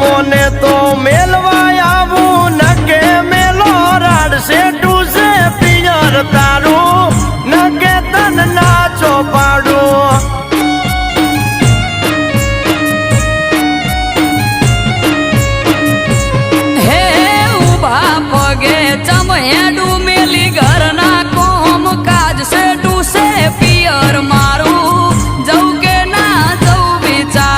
મોને તો મેલ